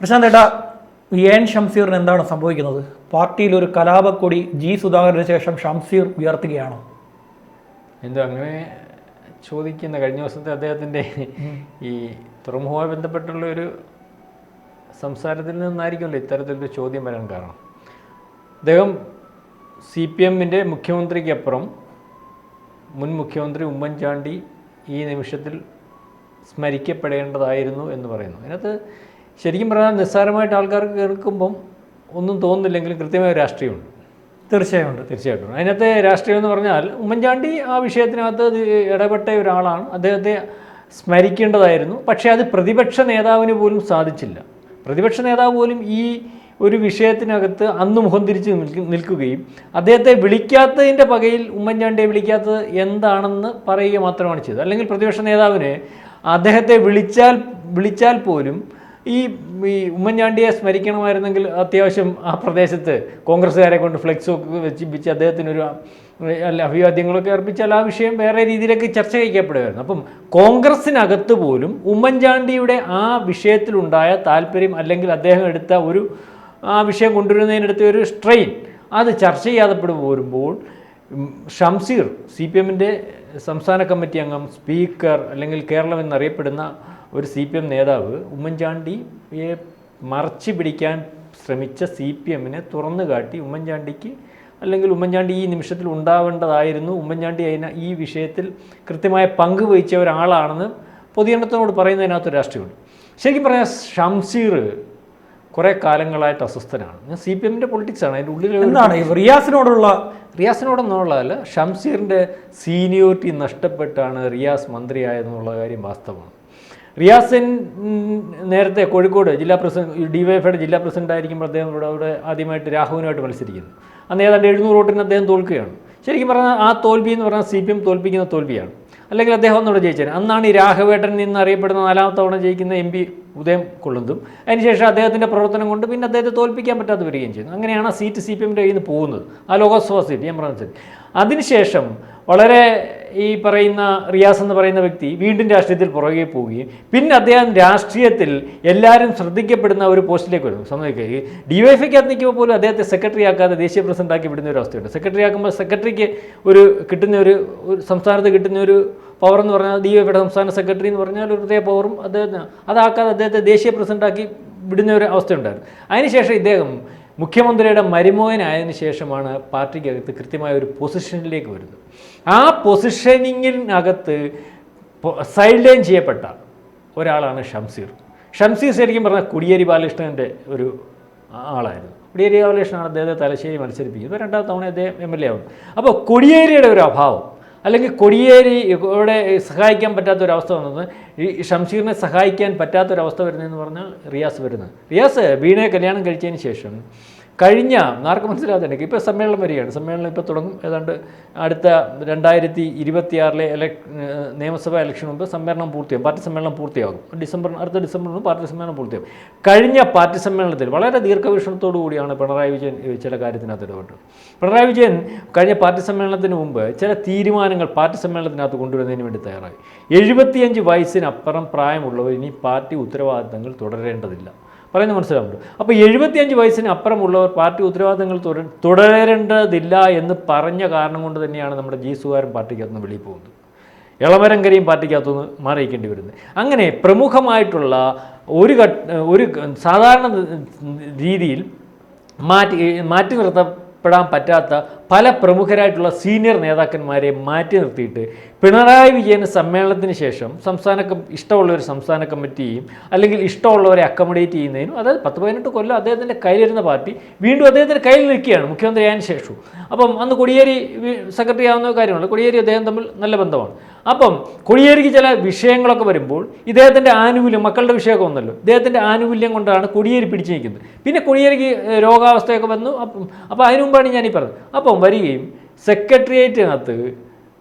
പ്രശാന്ത് ഏട്ടാ എൻ ഷംസീറിന് എന്താണ് സംഭവിക്കുന്നത്? പാർട്ടിയിൽ ഒരു കലാപക്കൊടി ജി സുധാകരന് ശേഷം ഷംസീർ ഉയർത്തുകയാണോ എന്തോ അങ്ങനെ ചോദിക്കുന്ന കഴിഞ്ഞ ദിവസത്തെ അദ്ദേഹത്തിന്റെ ഈ തുറമുഖവുമായി ബന്ധപ്പെട്ടുള്ള ഒരു സംസാരത്തിൽ നിന്നായിരിക്കുമല്ലോ ഇത്തരത്തിലൊരു ചോദ്യം വരാൻ കാരണം. അദ്ദേഹം സി പി എമ്മിന്റെ മുഖ്യമന്ത്രിക്കപ്പുറം മുൻ മുഖ്യമന്ത്രി ഉമ്മൻചാണ്ടി ഈ നിമിഷത്തിൽ സ്മരിക്കപ്പെടേണ്ടതായിരുന്നു എന്ന് പറയുന്നു. അതിനകത്ത് ശരിക്കും പറഞ്ഞാൽ നിസ്സാരമായിട്ട് ആൾക്കാർ കേൾക്കുമ്പം ഒന്നും തോന്നുന്നില്ലെങ്കിലും കൃത്യമായ രാഷ്ട്രീയമുണ്ട്. തീർച്ചയായും ഉണ്ട് തീർച്ചയായിട്ടും. അതിനകത്തെ രാഷ്ട്രീയം എന്ന് പറഞ്ഞാൽ ഉമ്മൻചാണ്ടി ആ വിഷയത്തിനകത്ത് ഇടപെട്ട ഒരാളാണ്. അദ്ദേഹത്തെ സ്മരിക്കേണ്ടതായിരുന്നു. പക്ഷേ അത് പ്രതിപക്ഷ നേതാവിന് പോലും സാധിച്ചില്ല. പ്രതിപക്ഷ നേതാവ് പോലും ഈ ഒരു വിഷയത്തിനകത്ത് അന്ന് മുഖം തിരിച്ച് നിൽക്കുകയും അദ്ദേഹത്തെ വിളിക്കാത്തതിന്റെ പകയിൽ ഉമ്മൻചാണ്ടിയെ വിളിക്കാത്തത് എന്താണെന്ന് പറയുക മാത്രമാണ് ചെയ്തത്. അല്ലെങ്കിൽ പ്രതിപക്ഷ നേതാവിനെ അദ്ദേഹത്തെ വിളിച്ചാൽ വിളിച്ചാൽ പോലും ഈ ഈ ഉമ്മൻചാണ്ടിയെ സ്മരിക്കണമായിരുന്നെങ്കിൽ അത്യാവശ്യം ആ പ്രദേശത്ത് കോൺഗ്രസ്സുകാരെ കൊണ്ട് ഫ്ലെക്സ് ഒക്കെ വെച്ചിപ്പിച്ച് അദ്ദേഹത്തിനൊരു അല്ല അഭിവാദ്യങ്ങളൊക്കെ അർപ്പിച്ചാൽ ആ വിഷയം വേറെ രീതിയിലേക്ക് ചർച്ച ചെയ്യപ്പെടുമായിരുന്നു അപ്പം കോൺഗ്രസ്സിനകത്ത് പോലും ഉമ്മൻചാണ്ടിയുടെ ആ വിഷയത്തിലുണ്ടായ താല്പര്യം അല്ലെങ്കിൽ അദ്ദേഹം എടുത്ത ഒരു ആ വിഷയം കൊണ്ടുവരുന്നതിനെടുത്ത ഒരു സ്ട്രെയിൻ അത് ചർച്ച ചെയ്യാതെ പോരുമ്പോൾ ഷംസീർ സി പി എമ്മിന്റെ സംസ്ഥാന കമ്മിറ്റി അംഗം സ്പീക്കർ അല്ലെങ്കിൽ കേരളം എന്നറിയപ്പെടുന്ന ഒരു സി പി എം നേതാവ് ഉമ്മൻചാണ്ടിയെ മറച്ചു പിടിക്കാൻ ശ്രമിച്ച സി പി എമ്മിനെ തുറന്നു കാട്ടി ഉമ്മൻചാണ്ടിക്ക് അല്ലെങ്കിൽ ഉമ്മൻചാണ്ടി ഈ നിമിഷത്തിൽ ഉണ്ടാവേണ്ടതായിരുന്നു. ഉമ്മൻചാണ്ടി അതിന് ഈ വിഷയത്തിൽ കൃത്യമായ പങ്ക് വഹിച്ച ഒരാളാണെന്ന് പൊതുജനത്തിനോട് പറയുന്നതിനകത്ത് രാഷ്ട്രീയമുണ്ട്. ശരിക്കും പറയാം ഷംസീർ കുറേ കാലങ്ങളായിട്ട് അസ്വസ്ഥനാണ്. ഞാൻ സി പി എമ്മിന്റെ പൊളിറ്റിക്സാണ് അതിന്റെ ഉള്ളിൽ എന്താണ്? റിയാസിനോടുള്ള റിയാസിനോടൊന്നുള്ളതല്ല ഷംസീറിന്റെ സീനിയോറിറ്റി നഷ്ടപ്പെട്ടാണ് റിയാസ് മന്ത്രിയായതെന്നുള്ള കാര്യം വാസ്തവമാണ്. റിയാസിൻ നേരത്തെ കോഴിക്കോട് ജില്ലാ പ്രസിഡന്റ് ഡിവൈഎഫ്ഐയുടെ ജില്ലാ പ്രസിഡന്റ് ആയിരിക്കുമ്പോൾ അദ്ദേഹം ഇവിടെ അവിടെ ആദ്യമായിട്ട് രാഹുവിനുമായിട്ട് മത്സരിക്കുന്നു. അന്ന് ഏതാണ്ട് എഴുന്നൂറ് വോട്ടിന് അദ്ദേഹം തോൽക്കുകയാണ്. ശരിക്കും പറഞ്ഞാൽ ആ തോൽവി എന്ന് പറഞ്ഞാൽ സി പി എം തോൽപ്പിക്കുന്ന തോൽവിയാണ്. അല്ലെങ്കിൽ അദ്ദേഹം ഒന്നുകൂടെ ജയിച്ചത് അന്നാണ് ഈ രാഘവേട്ടൻ നിന്ന് അറിയപ്പെടുന്ന നാലാമത്തെ തവണ ജയിക്കുന്ന എം പി ഉദയം കൊള്ളുന്നതും. അതിനുശേഷം അദ്ദേഹത്തിന്റെ പ്രവർത്തനം കൊണ്ട് പിന്നെ അദ്ദേഹത്തെ തോൽപ്പിക്കാൻ പറ്റാതെ വരികയും ചെയ്യുന്നു. അങ്ങനെയാണ് ആ സീറ്റ് സി പി എമ്മിന്റെ കയ്യിൽ നിന്ന് പോകുന്നത്. ആ ലോകസഭാ സീറ്റ് ഞാൻ പറഞ്ഞ സീറ്റ്. അതിനുശേഷം വളരെ ഈ പറയുന്ന റിയാസ് എന്ന് പറയുന്ന വ്യക്തി വീണ്ടും രാഷ്ട്രീയത്തിൽ പുറകെ പോവുകയും പിന്നെ അദ്ദേഹം രാഷ്ട്രീയത്തിൽ എല്ലാവരും ശ്രദ്ധിക്കപ്പെടുന്ന ഒരു പോസ്റ്റിലേക്ക് വരും. സമ്മതിക്കുക ഡിവൈഫൈക്കകത്ത് നിൽക്കുമ്പോൾ പോലും അദ്ദേഹത്തെ സെക്രട്ടറി ആക്കാതെ ദേശീയ പ്രസിഡന്റ് ആക്കി വിടുന്ന ഒരു അവസ്ഥയുണ്ട്. സെക്രട്ടറി ആക്കുമ്പോൾ സെക്രട്ടറിക്ക് ഒരു കിട്ടുന്ന ഒരു ഒരു സംസ്ഥാനത്ത് കിട്ടുന്ന ഒരു പവർ എന്ന് പറഞ്ഞാൽ ഡിവൈഫൈയുടെ സംസ്ഥാന സെക്രട്ടറി എന്ന് പറഞ്ഞാൽ ഒരു പ്രത്യേക പവറും അദ്ദേഹത്തിന് അതാക്കാതെ അദ്ദേഹത്തെ ദേശീയ പ്രസിഡന്റാക്കി വിടുന്ന ഒരു അവസ്ഥയുണ്ടായിരുന്നു. അതിനുശേഷം ഇദ്ദേഹം മുഖ്യമന്ത്രിയുടെ മരുമോഹനായതിനു ശേഷമാണ് പാർട്ടിക്കകത്ത് കൃത്യമായ ഒരു പൊസിഷനിലേക്ക് വരുന്നത്. ആ പൊസിഷനിങ്ങിനകത്ത് സൈഡ് ലൈൻ ചെയ്യപ്പെട്ട ഒരാളാണ് ഷംസീർ. ഷംസീർ ശരിക്കും പറഞ്ഞാൽ കുടിയേരി ബാലകൃഷ്ണന്റെ ഒരു ആളായിരുന്നു. കുടിയേരി ബാലകൃഷ്ണനാണ് അദ്ദേഹത്തെ തലശ്ശേരി മത്സരിപ്പിക്കുന്നത്. രണ്ടാം തവണ അദ്ദേഹം എം എൽ എ ആവുന്നു. അപ്പോൾ കൊടിയേരിയുടെ ഒരു അഭാവം അല്ലെങ്കിൽ കൊടിയേരി ഇവിടെ സഹായിക്കാൻ പറ്റാത്തൊരവസ്ഥ വന്നത്. ഈ ഷംഷീറിനെ സഹായിക്കാൻ പറ്റാത്തൊരവസ്ഥ വരുന്നതെന്ന് പറഞ്ഞാൽ റിയാസ് വരുന്നത്. റിയാസ് വീണയെ കല്യാണം കഴിച്ചതിന് ശേഷം കഴിഞ്ഞ ആർക്ക് മനസ്സിലാകുന്നുണ്ടെങ്കിൽ ഇപ്പോൾ സമ്മേളനം വരികയാണ്. സമ്മേളനം ഇപ്പോൾ തുടങ്ങും. ഏതാണ്ട് അടുത്ത രണ്ടായിരത്തി ഇരുപത്തിയാറിലെ എലക് നിയമസഭാ ഇലക്ഷൻ മുമ്പ് സമ്മേളനം പൂർത്തിയാകും പാർട്ടി സമ്മേളനം പൂർത്തിയാകും. ഡിസംബർ അടുത്ത ഡിസംബറിന് പാർട്ടി സമ്മേളനം പൂർത്തിയാകും. കഴിഞ്ഞ പാർട്ടി സമ്മേളനത്തിൽ വളരെ ദീർഘവീക്ഷണത്തോടു കൂടിയാണ് പിണറായി വിജയൻ ചില കാര്യത്തിനകത്ത് ഇടപെട്ടത്. പിണറായി വിജയൻ കഴിഞ്ഞ പാർട്ടി സമ്മേളനത്തിന് മുമ്പ് ചില തീരുമാനങ്ങൾ പാർട്ടി സമ്മേളനത്തിനകത്ത് കൊണ്ടുവരുന്നതിന് വേണ്ടി തയ്യാറായി. എഴുപത്തിയഞ്ച് വയസ്സിനപ്പുറം പ്രായമുള്ളവർ ഇനി പാർട്ടി ഉത്തരവാദിത്തങ്ങൾ തുടരേണ്ടതില്ല. പറയുന്നത് മനസ്സിലാവുന്നുണ്ട്. അപ്പോൾ എഴുപത്തിയഞ്ച് വയസ്സിന് അപ്പുറമുള്ളവർ പാർട്ടി ഉത്തരവാദിത്തങ്ങൾ തുട തുടരേണ്ടതില്ല എന്ന് പറഞ്ഞ കാരണം കൊണ്ട് തന്നെയാണ് നമ്മുടെ ജി സുകാരൻ പാർട്ടിക്കകത്തുനിന്ന് വെളിയിൽ പോകുന്നത്. ഇളമരങ്കരയും പാർട്ടിക്കകത്തുനിന്ന് മാറിയിക്കേണ്ടി വരുന്നത്. അങ്ങനെ പ്രമുഖമായിട്ടുള്ള ഒരു ഒരു സാധാരണ രീതിയിൽ മാറ്റി മാറ്റി നിർത്തപ്പെടാൻ പറ്റാത്ത പല പ്രമുഖരായിട്ടുള്ള സീനിയർ നേതാക്കന്മാരെ മാറ്റി നിർത്തിയിട്ട് പിണറായി വിജയൻ സമ്മേളനത്തിന് ശേഷം സംസ്ഥാന ഇഷ്ടമുള്ള ഒരു സംസ്ഥാന കമ്മിറ്റിയും അല്ലെങ്കിൽ ഇഷ്ടമുള്ളവരെ അക്കോമഡേറ്റ് ചെയ്യുന്നതിനും അതായത് പത്ത് പതിനെട്ട് കൊല്ലം അദ്ദേഹത്തിന്റെ കയ്യിലിരുന്ന പാർട്ടി വീണ്ടും അദ്ദേഹത്തിന്റെ കയ്യിൽ നിൽക്കുകയാണ് മുഖ്യമന്ത്രി ആയതിനു ശേഷം. അപ്പം അന്ന് കൊടിയേരി സെക്രട്ടറി ആവുന്ന കാര്യമാണ് കൊടിയേരി അദ്ദേഹം തമ്മിൽ നല്ല ബന്ധമാണ്. അപ്പം കൊടിയേരിക്ക് ചില വിഷയങ്ങളൊക്കെ വരുമ്പോൾ ഇദ്ദേഹത്തിന്റെ ആനുകൂല്യം മക്കളുടെ വിഷയമൊക്കെ വന്നല്ലോ. ഇദ്ദേഹത്തിന്റെ ആനുകൂല്യം കൊണ്ടാണ് കൊടിയേരി പിടിച്ചു നിൽക്കുന്നത്. പിന്നെ കൊടിയേരിക്ക് രോഗാവസ്ഥയൊക്കെ വന്നു. അപ്പം അപ്പോൾ അതിനു മുമ്പാണ് ഞാനീ പറഞ്ഞത്. അപ്പം വരികയും സെക്രട്ടേറിയറ്റിനകത്ത്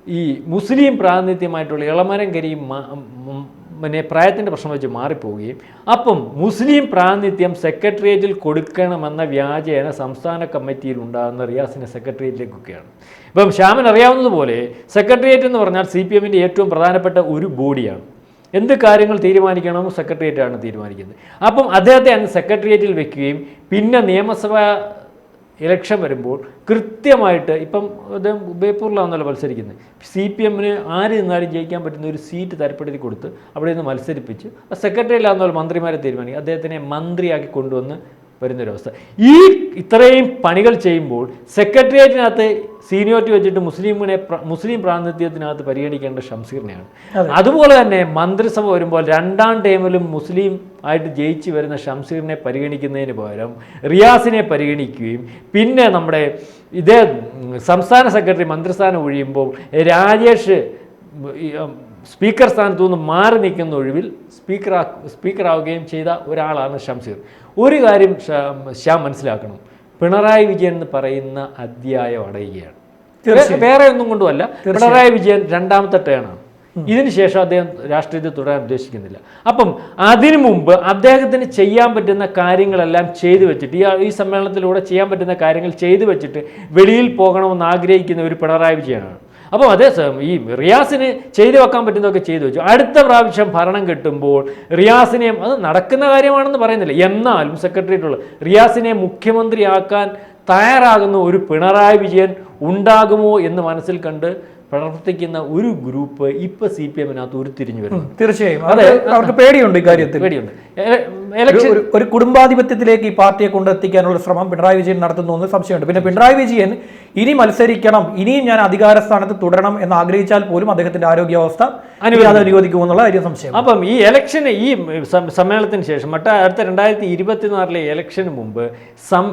ഈ മുസ്ലിം പ്രാതിനിധ്യമായിട്ടുള്ള ഇളമരം കരിയും പിന്നെ പ്രായത്തിന്റെ പ്രശ്നം വെച്ച് മാറിപ്പോവുകയും. അപ്പം മുസ്ലിം പ്രാതിനിധ്യം സെക്രട്ടേറിയറ്റിൽ കൊടുക്കണമെന്ന വ്യാജേന സംസ്ഥാന കമ്മിറ്റിയിൽ ഉണ്ടാകുന്ന റിയാസിന്റെ സെക്രട്ടേറിയറ്റിലേക്കൊക്കെയാണ്. ഇപ്പം ശ്യാമൻ അറിയാവുന്നതുപോലെ സെക്രട്ടേറിയറ്റ് എന്ന് പറഞ്ഞാൽ സി പി എമ്മിന്റെ ഏറ്റവും പ്രധാനപ്പെട്ട ഒരു ബോഡിയാണ്. എന്ത് കാര്യങ്ങൾ തീരുമാനിക്കണമെന്ന് സെക്രട്ടേറിയറ്റാണ് തീരുമാനിക്കുന്നത്. അപ്പം അദ്ദേഹത്തെ അന്ന് സെക്രട്ടേറിയറ്റിൽ വെക്കുകയും പിന്നെ നിയമസഭ ഇലക്ഷൻ വരുമ്പോൾ കൃത്യമായിട്ട് ഇപ്പം അദ്ദേഹം ബേപ്പൂരിലാണെന്നല്ലോ മത്സരിക്കുന്നത് സി പി എമ്മിന് ആര് നിന്നാലും ജയിക്കാൻ പറ്റുന്ന ഒരു സീറ്റ് തരപ്പെടുത്തി കൊടുത്ത് അവിടെ നിന്ന് മത്സരിപ്പിച്ച് സെക്രട്ടറിയിലാണെന്നല്ലോ മന്ത്രിമാരെ തീരുമാനിക്കും. അദ്ദേഹത്തിനെ മന്ത്രിയാക്കി കൊണ്ടുവന്ന് വരുന്നൊരവസ്ഥ. ഈ ഇത്രയും പണികൾ ചെയ്യുമ്പോൾ സെക്രട്ടേറിയറ്റിനകത്ത് സീനിയോറിറ്റി വെച്ചിട്ട് മുസ്ലിമിനെ മുസ്ലിം പ്രാതിനിധ്യത്തിനകത്ത് പരിഗണിക്കേണ്ട ഷംസീറിനെയാണ്. അതുപോലെ തന്നെ മന്ത്രിസഭ വരുമ്പോൾ രണ്ടാം ടൈമിലും മുസ്ലിം ആയിട്ട് ജയിച്ച് വരുന്ന ഷംസീറിനെ പരിഗണിക്കുന്നതിന് പകരം റിയാസിനെ പരിഗണിക്കുകയും പിന്നെ നമ്മുടെ ഇതേ സംസ്ഥാന സെക്രട്ടറി മന്ത്രിസ്ഥാനം ഒഴിയുമ്പോൾ രാജേഷ് സ്പീക്കർ സ്ഥാനത്തു നിന്ന് മാറി നിൽക്കുന്ന ഒഴിവിൽ സ്പീക്കറാ സ്പീക്കറാവുകയും ചെയ്ത ഒരാളാണ് ഷംസീർ. ഒരു കാര്യം ശ്യാം മനസ്സിലാക്കണം. പിണറായി വിജയൻ എന്ന് പറയുന്ന അധ്യായം അടയുകയാണ്. വേറെ ഒന്നും കൊണ്ടുമല്ല. പിണറായി വിജയൻ രണ്ടാമത്തെ ടേണാണ് ഇതിനുശേഷം അദ്ദേഹം രാഷ്ട്രീയത്തിൽ തുടരാൻ ഉദ്ദേശിക്കുന്നില്ല. അപ്പം അതിനു മുമ്പ് അദ്ദേഹത്തിന് ചെയ്യാൻ പറ്റുന്ന കാര്യങ്ങളെല്ലാം ചെയ്തു വെച്ചിട്ട് ഈ ഈ സമ്മേളനത്തിലൂടെ ചെയ്യാൻ പറ്റുന്ന കാര്യങ്ങൾ ചെയ്തു വെച്ചിട്ട് വെളിയിൽ പോകണമെന്ന് ആഗ്രഹിക്കുന്ന ഒരു പിണറായി വിജയനാണ്. അപ്പോൾ അതേ ഈ റിയാസിന് ചെയ്തു വെക്കാൻ പറ്റുന്നതൊക്കെ ചെയ്തു വെച്ചു. അടുത്ത പ്രാവശ്യം ഭരണം കിട്ടുമ്പോൾ റിയാസിനെയും അത് നടക്കുന്ന കാര്യമാണെന്ന് പറയുന്നില്ല. എന്നാലും സെക്രട്ടറിയേറ്റുള്ള റിയാസിനെ മുഖ്യമന്ത്രിയാക്കാൻ തയ്യാറാകുന്ന ഒരു പിണറായി വിജയൻ ഉണ്ടാകുമോ എന്ന് മനസ്സിൽ കണ്ട് പ്രവർത്തിക്കുന്ന ഒരു ഗ്രൂപ്പ് ഇപ്പൊ സി പി എമ്മിനകത്ത് ഉരുത്തിരിഞ്ഞു വരുന്നു തീർച്ചയായും. അതെ അവർക്ക് പേടിയുണ്ട് ഇക്കാര്യത്തിൽ പേടിയുണ്ട്. ഇലക്ഷൻ ഒരു- കുടുംബാധിപത്യത്തിലേക്ക് ഈ പാർട്ടിയെ കൊണ്ടെത്തിക്കാനുള്ള ശ്രമം പിണറായി വിജയൻ നടത്തുന്നു എന്ന് സംശയമുണ്ട്. പിന്നെ പിണറായി വിജയൻ ഇനി മത്സരിക്കണം ഇനിയും ഞാൻ അധികാര സ്ഥാനത്ത് തുടരണം എന്ന് ആഗ്രഹിച്ചാൽ പോലും അദ്ദേഹത്തിന്റെ ആരോഗ്യാവസ്ഥ അത് അനുവദിക്കുമെന്നുള്ള കാര്യം സംശയം അപ്പം ഈ ഇലക്ഷന് ഈ സമ്മേളനത്തിന് ശേഷം മറ്റ അടുത്ത രണ്ടായിരത്തി ഇരുപത്തിനാലിലെ ഇലക്ഷന് മുമ്പ്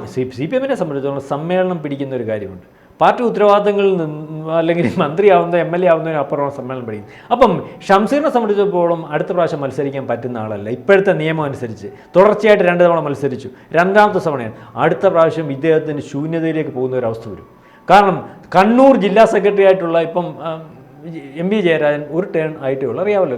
സി സി പി എമ്മിനെ സംബന്ധിച്ചിടത്തോളം സമ്മേളനം പിടിക്കുന്ന ഒരു കാര്യമുണ്ട്. പാർട്ടി ഉത്തരവാദിത്തങ്ങളിൽ നിന്ന് അല്ലെങ്കിൽ മന്ത്രിയാവുന്ന എം എൽ എ ആവുന്നതിന് അപ്പുറം സമ്മേളനം പഠിക്കും. അപ്പം ഷംസീറിനെ സംബന്ധിച്ചപ്പോഴും അടുത്ത പ്രാവശ്യം മത്സരിക്കാൻ പറ്റുന്ന ആളല്ല. ഇപ്പോഴത്തെ നിയമം അനുസരിച്ച് തുടർച്ചയായിട്ട് രണ്ട് തവണ മത്സരിച്ചു. രണ്ടാമത്തെ തവണയാണ്. അടുത്ത പ്രാവശ്യം ഇദ്ദേഹത്തിന് ശൂന്യതയിലേക്ക് പോകുന്ന ഒരു അവസ്ഥ വരും. കാരണം കണ്ണൂർ ജില്ലാ സെക്രട്ടറി ആയിട്ടുള്ള ഇപ്പം എം വി ജയരാജൻ ഒരു ടേൺ ആയിട്ടേ ഉള്ളൂ. അറിയാമല്ലോ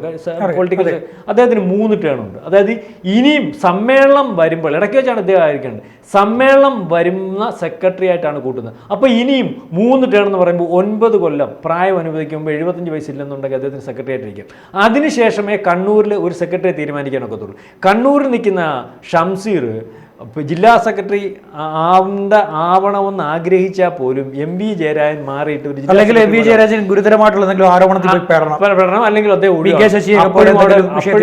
പൊളിറ്റിക്കൽ അദ്ദേഹത്തിന് മൂന്ന് ടേൺ ഉണ്ട്. അതായത് ഇനിയും സമ്മേളനം വരുമ്പോൾ ഇടയ്ക്ക് വെച്ചാണ് ഇദ്ദേഹം ആയിരിക്കേണ്ടത്. സമ്മേളനം വരുന്ന സെക്രട്ടറി ആയിട്ടാണ് കൂട്ടുന്നത്. അപ്പോൾ ഇനിയും മൂന്ന് ടേൺ എന്ന് പറയുമ്പോൾ ഒൻപത് കൊല്ലം പ്രായം അനുവദിക്കുമ്പോൾ എഴുപത്തഞ്ച് വയസ്സില്ലെന്നുണ്ടെങ്കിൽ അദ്ദേഹത്തിന് സെക്രട്ടറി ആയിട്ടിരിക്കും. അതിനുശേഷമേ കണ്ണൂരിൽ ഒരു സെക്രട്ടറി തീരുമാനിക്കാനൊക്കത്തുള്ളൂ കണ്ണൂരിൽ നിൽക്കുന്ന ഷംസീർ ജില്ലാ സെക്രട്ടറി ആവണ്ട ആവണമെന്ന് ആഗ്രഹിച്ചാൽ പോലും എം വി ജയരാജൻ മാറിയിട്ട് ഒരു അല്ലെങ്കിൽ എം വി ജയരാജൻ ഗുരുതരമായിട്ടുള്ള എന്തെങ്കിലും ആരോപണത്തിൽ പെടണം അല്ലെങ്കിൽ അദ്ദേഹം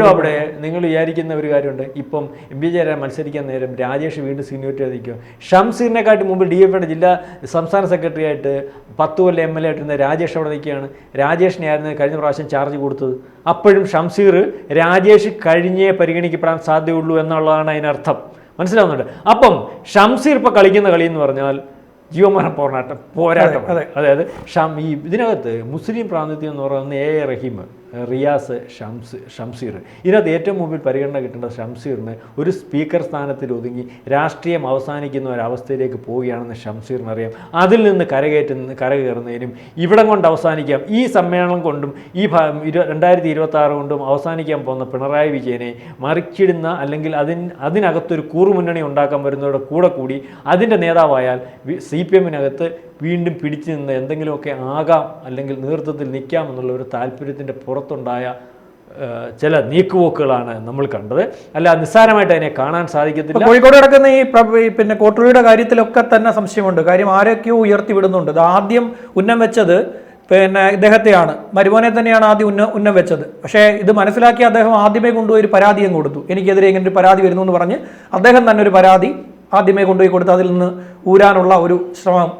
അവിടെ- നിങ്ങൾ വിചാരിക്കുന്ന ഒരു കാര്യമുണ്ട്. ഇപ്പം എം വി ജയരാജൻ മത്സരിക്കാൻ നേരം രാജേഷ് വീണ്ടും സീനിയോറിറ്റി നിൽക്കും ഷംസീറിനെക്കാട്ടി മുമ്പ് ഡി എഫ് ജില്ലാ സംസ്ഥാന സെക്രട്ടറി ആയിട്ട് പത്ത് കൊല്ലം എം എൽ എ ആയിട്ടിരുന്ന രാജേഷ് അവിടെ നിൽക്കുകയാണ്. രാജേഷിനെ ആയിരുന്നു കഴിഞ്ഞ പ്രാവശ്യം ചാർജ് കൊടുത്തത്. അപ്പോഴും ഷംസീർ രാജേഷ് കഴിഞ്ഞേ പരിഗണിക്കപ്പെടാൻ സാധ്യതയുള്ളൂ എന്നുള്ളതാണ് അതിനർത്ഥം. മനസ്സിലാവുന്നുണ്ട്. അപ്പം ഷംസീർ ഇപ്പോൾ കളിക്കുന്ന കളി എന്ന് പറഞ്ഞാൽ ജീവമരണ പോരാട്ടം പോരാട്ടം അതെ, അതായത് ഷം ഈ ഇതിനകത്ത് മുസ്ലിം പ്രാതിനിധ്യം എന്ന് പറയുന്നത് എ എ റഹീം റിയാസ് ഷംസ് ഷംസീർ. ഇതിനകത്ത് ഏറ്റവും മുമ്പിൽ പരിഗണന കിട്ടേണ്ട ഷംസീറിന് ഒരു സ്പീക്കർ സ്ഥാനത്തിൽ ഒതുങ്ങി രാഷ്ട്രീയം അവസാനിക്കുന്ന ഒരവസ്ഥയിലേക്ക് പോവുകയാണെന്ന് ഷംസീറിന് അറിയാം അതിൽ നിന്ന് കരകയറ്റുന്ന കരകയറുന്നതിനും ഇവിടം കൊണ്ട് അവസാനിക്കാം. ഈ സമ്മേളനം കൊണ്ടും ഈ രണ്ടായിരത്തി ഇരുപത്തി ആറ് കൊണ്ടും അവസാനിക്കാൻ പോകുന്ന പിണറായി വിജയനെ മറിച്ചിടുന്ന അല്ലെങ്കിൽ അതിന് അതിനകത്തൊരു കൂറുമുന്നണി ഉണ്ടാക്കാൻ വരുന്നവരുടെ കൂടെ കൂടി അതിന്റെ നേതാവായാൽ സി പി എമ്മിനകത്ത് വീണ്ടും പിടിച്ചു നിന്ന് എന്തെങ്കിലുമൊക്കെ ആകാം അല്ലെങ്കിൽ നേതൃത്വത്തിൽ നിൽക്കാം എന്നുള്ള ഒരു താല്പര്യത്തിന്റെ പുറത്തുണ്ടായ ചില നീക്കുപോക്കുകളാണ് നമ്മൾ കണ്ടത്. അല്ല നിസ്സാരമായിട്ട് അതിനെ കാണാൻ സാധിക്കത്തില്ല. കോഴിക്കോട് നടക്കുന്ന ഈ പിന്നെ കോട്ടറിയുടെ കാര്യത്തിലൊക്കെ തന്നെ സംശയമുണ്ട്. കാര്യം ആരൊക്കെയോ ഉയർത്തി വിടുന്നുണ്ട്. ആദ്യം ഉന്നം വെച്ചത് പിന്നെ ഇദ്ദേഹത്തെയാണ്. മരുമോനെ തന്നെയാണ് ആദ്യം ഉന്ന ഉന്നം വെച്ചത്. പക്ഷേ ഇത് മനസ്സിലാക്കി അദ്ദേഹം ആദ്യമേ കൊണ്ടുപോയി ഒരു പരാതിയും കൊടുത്തു. എനിക്കെതിരെ ഇങ്ങനെ ഒരു പരാതി വരുന്നു എന്ന് പറഞ്ഞ് അദ്ദേഹം തന്നെ ഒരു പരാതി ആദ്യമേ കൊണ്ടുപോയി കൊടുത്ത് അതിൽ നിന്ന് ഊരാനുള്ള ഒരു ശ്രമം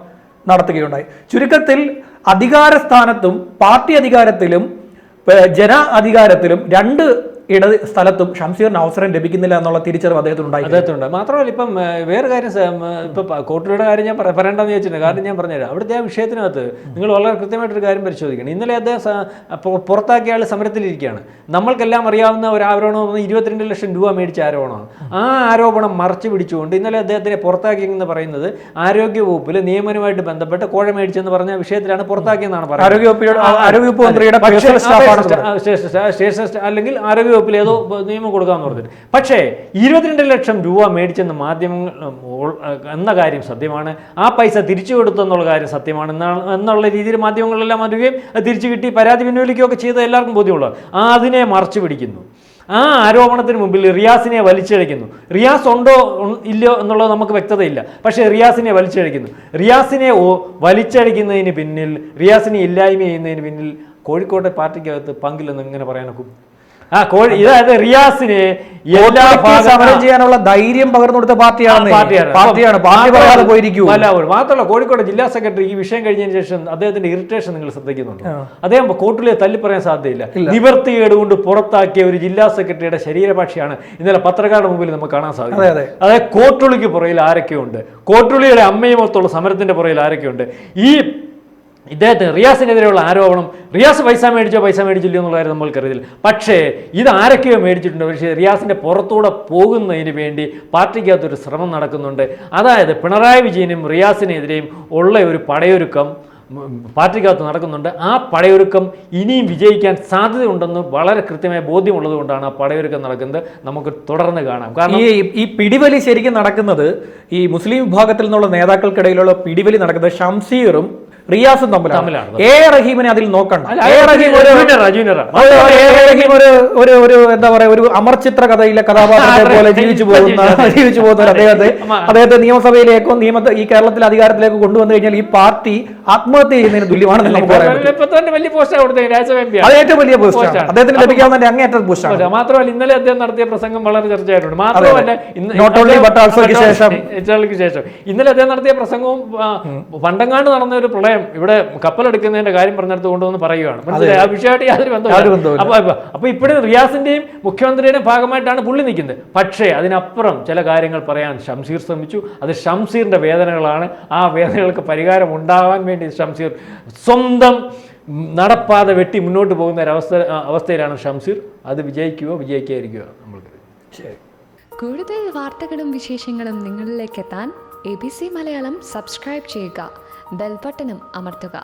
നടത്തുകയുണ്ടായി. ചുരുക്കത്തിൽ അധികാര സ്ഥാനത്തും പാർട്ടി അധികാരത്തിലും ജന അധികാരത്തിലും രണ്ട് ഇട സ്ഥലത്തും ഷംസീറിന് അവസരം ലഭിക്കുന്നില്ല എന്നുള്ള തിരിച്ചറിവ് അദ്ദേഹത്തിനുണ്ടായി അദ്ദേഹത്തിനുണ്ട്. മാത്രമല്ല ഇപ്പം വേറെ കാര്യം ഇപ്പം പ- കാര്യം ഞാൻ പറ- പറയണ്ടെന്ന് ചോദിച്ചിട്ടുണ്ട്. കാരണം ഞാൻ പറഞ്ഞുതരാം. അവിടുത്തെ ആ വിഷയത്തിനകത്ത് നിങ്ങൾ വളരെ കൃത്യമായിട്ടൊരു കാര്യം പരിശോധിക്കണം. ഇന്നലെ അദ്ദേഹം പുറത്താക്കിയ ആൾ സമരത്തിലിരിക്കുകയാണ്. നമ്മൾക്കെല്ലാം അറിയാവുന്ന ഒരു ആരോപണം ഇരുപത്തിരണ്ട് ലക്ഷം രൂപ മേടിച്ച ആരോപണമാണ്. ആ ആരോപണം മറച്ചു പിടിച്ചുകൊണ്ട് ഇന്നലെ അദ്ദേഹത്തിനെ പുറത്താക്കിയെന്ന് പറയുന്നത് ആരോഗ്യവകുപ്പിൽ നിയമനവുമായിട്ട് ബന്ധപ്പെട്ട് കോഴ മേടിച്ചെന്ന് പറഞ്ഞ വിഷയത്തിലാണ് പുറത്താക്കിയെന്നാണ് പറയുന്നത്. ആരോഗ്യവകുപ്പ് മന്ത്രിയുടെ സ്റ്റേഷൻ അല്ലെങ്കിൽ ആരോഗ്യ വകുപ്പിൽ ഏതോ നിയമം കൊടുക്കാമെന്ന് പറഞ്ഞിട്ട്. പക്ഷേ ഇരുപത്തിരണ്ട് ലക്ഷം രൂപ മേടിച്ചെന്ന് മാധ്യമങ്ങൾ എന്ന കാര്യം സത്യമാണ്. ആ പൈസ തിരിച്ചു കൊടുത്തു എന്നുള്ള കാര്യം സത്യമാണ്. എന്നുള്ള രീതിയിൽ മാധ്യമങ്ങളെല്ലാം അറിയുകയും അത് തിരിച്ചു കിട്ടി പരാതി പിൻവലിക്കുകയൊക്കെ ചെയ്ത എല്ലാവർക്കും ബോധ്യമുള്ളൂ ആ അതിനെ മറച്ചു പിടിക്കുന്നു. ആ ആരോപണത്തിന് മുമ്പിൽ റിയാസിനെ വലിച്ചഴിക്കുന്നു. റിയാസ് ഉണ്ടോ ഇല്ലയോ എന്നുള്ളത് നമുക്ക് വ്യക്തതയില്ല. പക്ഷേ റിയാസിനെ വലിച്ചഴിക്കുന്നു. റിയാസിനെ വലിച്ചഴിക്കുന്നതിന് പിന്നിൽ റിയാസിനെ ഇല്ലായ്മ ചെയ്യുന്നതിന് പിന്നിൽ കോഴിക്കോട്ടെ പാർട്ടിക്കകത്ത് പങ്കില്ലെന്ന് ഇങ്ങനെ പറയാനൊക്കും? ആ കോഴി അതായത് റിയാസിനെ എല്ലാ സമരം ചെയ്യാനുള്ള ധൈര്യം പകർന്നു കൊടുത്ത പാർട്ടിയാണ് പാർട്ടിയാണ്. പാർട്ടി പറയാതെ പോയിരിക്കൂ. അല്ല മാത്രമല്ല കോഴിക്കോട് ജില്ലാ സെക്രട്ടറി ഈ വിഷയം കഴിഞ്ഞതിന് ശേഷം അദ്ദേഹത്തിന്റെ ഇറിറ്റേഷൻ നിങ്ങൾ ശ്രദ്ധിക്കുന്നുണ്ട്? അദ്ദേഹം കോർട്ടിലെ തല്ലി പറയാൻ സാധ്യതയില്ല നിവർത്തികേട് കൊണ്ട് പുറത്താക്കിയ ഒരു ജില്ലാ സെക്രട്ടറിയുടെ ശരീരഭാഷയാണ് ഇന്നലെ പത്രക്കാരുടെ മുമ്പിൽ നമുക്ക് കാണാൻ സാധിക്കും അതെ. അതായത് കോട്ടുളിക്ക് പുറയിൽ ആരൊക്കെയുണ്ട്? കോട്ടുളിയുടെ അമ്മയുമൊത്തുള്ള സമരത്തിന്റെ പുറയിൽ ആരൊക്കെയുണ്ട്? ഈ ഇദ്ദേഹത്തിന് റിയാസിനെതിരെയുള്ള ആരോപണം. റിയാസ് പൈസ മേടിച്ചോ പൈസ മേടിച്ചില്ലയോ എന്നുള്ള കാര്യം കരുതിൽ പക്ഷേ ഇത് ആരൊക്കെയോ മേടിച്ചിട്ടുണ്ട്. പക്ഷേ റിയാസിന്റെ പുറത്തൂടെ പോകുന്നതിന് വേണ്ടി പാർട്ടിക്കകത്തൊരു ശ്രമം നടക്കുന്നുണ്ട്. അതായത് പിണറായി വിജയനും റിയാസിനെതിരെയും ഉള്ള ഒരു പടയൊരുക്കം പാർട്ടിക്കകത്ത് നടക്കുന്നുണ്ട്. ആ പടയൊരുക്കം ഇനിയും വിജയിക്കാൻ സാധ്യതയുണ്ടെന്ന് വളരെ കൃത്യമായ ബോധ്യമുള്ളത് കൊണ്ടാണ് ആ പടയൊരുക്കം നടക്കുന്നത്. നമുക്ക് തുടർന്ന് കാണാം. കാരണം ഈ ഈ പിടിവലി ശരിക്കും നടക്കുന്നത് ഈ മുസ്ലിം വിഭാഗത്തിൽ നിന്നുള്ള നേതാക്കൾക്കിടയിലുള്ള പിടിവലി നടക്കുന്നത് ഷംസീറും റിയാസും തമ്മിലാണ്. എ റഹീമിനെ അതിൽ നോക്കണ്ട. എ റഹീം ഒരു. ഒരു- ഒരു- എന്താ പറയാ ഒരു അമർചിത്ര കഥയിലെ കഥാപാത്രത്തെ പോലെ ജീവിച്ചു പോകുന്ന ജീവിച്ചു പോകുന്ന അദ്ദേഹത്തെ അദ്ദേഹത്തെ നിയമസഭയിലേക്കോ നിയമത്തെ ഈ കേരളത്തിലെ അധികാരത്തിലേക്ക് കൊണ്ടുവന്നു കഴിഞ്ഞാൽ ഈ പാർട്ടി ആത്മഹത്യ ചെയ്യുന്നതിന് തുല്യമാണെന്ന് നമുക്ക് പറയാം അത് ഏറ്റവും വലിയ പോസ്റ്റാണ്. അദ്ദേഹത്തിന് ലഭിക്കാവുന്ന അങ്ങേറ്റം പോസ്റ്റാണ്. മാത്രമല്ല ഇന്നലെ അദ്ദേഹം നടത്തിയ പ്രസംഗം വളരെ ചർച്ചയായിട്ടുണ്ട്. മാത്രമല്ല ശേഷം. ഇന്നലെ അദ്ദേഹം നടത്തിയ പ്രസംഗവും പണ്ടങ്ങാണ്ട് നടന്ന ഒരു പ്രളയം ഇവിടെ കപ്പലെടുക്കുന്നതിന്റെ കാര്യം പറഞ്ഞെടുത്ത് കൊണ്ടുവന്ന് പറയുകയാണ് മനസ്സിലായി? ആ വിഷയമായിട്ട് യാതൊരു ബന്ധവും ബന്ധമില്ല. അപ്പൊ അപ്പൊ- ഇപ്പോഴും റിയാസിന്റെയും മുഖ്യമന്ത്രിയുടെയും ഭാഗമായിട്ടാണ് പുള്ളി നിൽക്കുന്നത്. പക്ഷേ അതിനപ്പുറം ചില കാര്യങ്ങൾ പറയാൻ ഷംസീർ ശ്രമിച്ചു. അത് ഷംസീറിന്റെ വേദനകളാണ്. ആ വേദനകൾക്ക് പരിഹാരം ഉണ്ടാവാൻ വേണ്ടി ഷംസീർ സ്വന്തം നടപ്പാതെ വെട്ടി മുന്നോട്ട് പോകുന്ന ഒരവസ്ഥ അവസ്ഥ അവസ്ഥയിലാണ് ഷംസീർ. അത് വിജയിക്കുകയോ വിജയിക്കാതിരിക്കുകയോ നമ്മൾക്ക് ശരി. കൂടുതൽ വാർത്തകളും വിശേഷങ്ങളും നിങ്ങളിലേക്ക് എത്താൻ A B C Malayalam subscribe ചെയ്യുക. ബെൽബട്ടനും അമർത്തുക